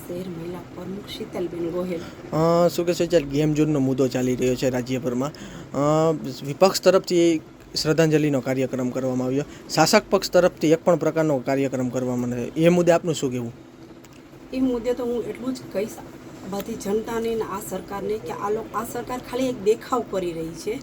શહેર મહિલા પ્રમુખ શીતલબેન ગોહેલ. શું કે છે ચાલ ગેમ ઝોનનો મુદ્દો ચાલી રહ્યો છે રાજ્યભરમાં. વિપક્ષ તરફથી શ્રદ્ધાંજલિનો કાર્યક્રમ કરવામાં આવ્યો. શાસક પક્ષ તરફથી એક પણ પ્રકારનો કાર્યક્રમ કરવામાં આવ્યો. એ મુદ્દે આપનું શું કહેવું? એ મુદ્દે તો હું એટલું જ કહીશ. બધી જનતાને આ સરકારને કે આ લોકો આ સરકાર ખાલી એક દેખાવ કરી રહી છે.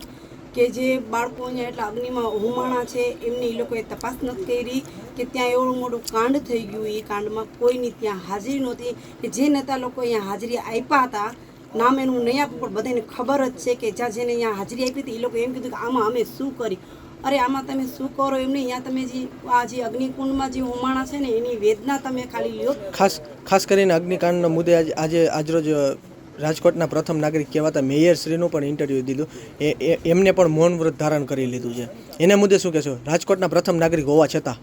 કે જે બાળકોને એટલા અગ્નિમાં હુમાણા છે, એમની એ લોકોએ તપાસ નથી કરી કે ત્યાં એવડું મોટું કાંડ થઈ ગયું એ કાંડમાં. કોઈની ત્યાં હાજરી નહોતી કે જે નેતા લોકો અહીંયા હાજરી આપ્યા હતા, નામ એનું નહીં આપવું પણ બધાને ખબર જ છે કે જ્યાં જેને અહીંયા હાજરી આપી હતી એ લોકો એમ કીધું કે આમાં અમે શું કરી? અરે આમાં તમે શું કરો એમ નહીં, અહીંયા તમે જે, આ જે અગ્નિકુંડમાં જે હુમાણા છે ને, એની વેદના તમે ખાલી લ્યો. ખાસ ખાસ કરીને અગ્નિકાંડના મુદ્દે આજે આજે, આજરોજ રાજકોટના પ્રથમ નાગરિક કહેવાતા મેયર શ્રીનું પણ ઇન્ટરવ્યૂ દીધું. એ એમને પણ મૌન વ્રત ધારણ કરી લીધું છે. એને મુદ્દે શું કહેશો? રાજકોટના પ્રથમ નાગરિક હોવા છતાં.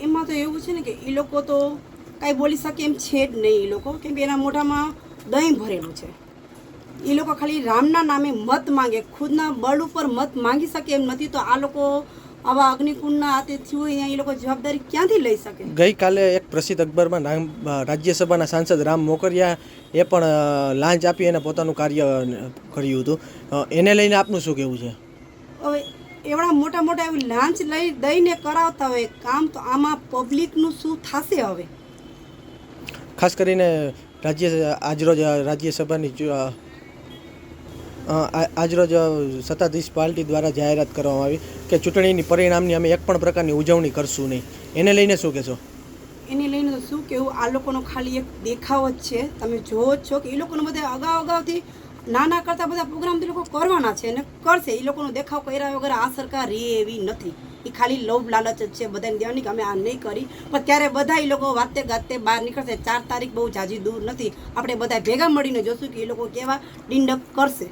એમાં તો એવું છે ને કે એ લોકો તો કાંઈ બોલી શકે એમ છે જ નહીં એ લોકો. કેમ કે એના મોઢામાં દહીં ભરેલું છે. એ લોકો ખાલી રામના નામે મત માંગે. ખુદના બળ ઉપર મત માંગી શકે એમ નથી. તો આ લોકો આવા અગ્નિકુંડના હાથે થયું હોય અહીંયા એ લોકો જવાબદારી ક્યાંથી લઈ શકે? ગઈકાલે એક પ્રસિદ્ધ અખબારમાં નામ રાજ્યસભાના સાંસદ રામ મોકરિયા એ પણ લાંચ આપી અને પોતાનું કાર્ય કર્યું હતું. એને લઈને આપનું શું કહેવું છે? હવે એવડા મોટા મોટા એવી લાંચ લઈ દઈને કરાવતા હોય કામ તો આમાં પબ્લિકનું શું થશે હવે? ખાસ કરીને રાજ્ય આજરોજ રાજ્યસભાની આજરોજ સત્તાધીશ પાર્ટી દ્વારા જાહેરાત કરવામાં આવી કે ચૂંટણીની પરિણામની અમે એક પણ પ્રકારની ઉજવણી કરશું નહીં. એને લઈને શું કહેશો? એને લઈને શું કેવું આ લોકોનો ખાલી એક દેખાવ જ છે. તમે જોવો છો કે એ લોકોને બધા અગાઉ અગાઉથી નાના કરતાં બધા પ્રોગ્રામ તે લોકો કરવાના છે અને કરશે. એ લોકોનો દેખાવ કર્યા વગર આ સરકાર રે એવી નથી. એ ખાલી લોભ લાલચ જ છે. બધાને દેવાની કે અમે આ નહીં કરી. પણ ત્યારે બધા એ લોકો વાતે ગાતે બહાર નીકળશે. ચાર તારીખ બહુ જાજી દૂર નથી. આપણે બધા ભેગા મળીને જોશું કે એ લોકો કેવા ડિંડક કરશે.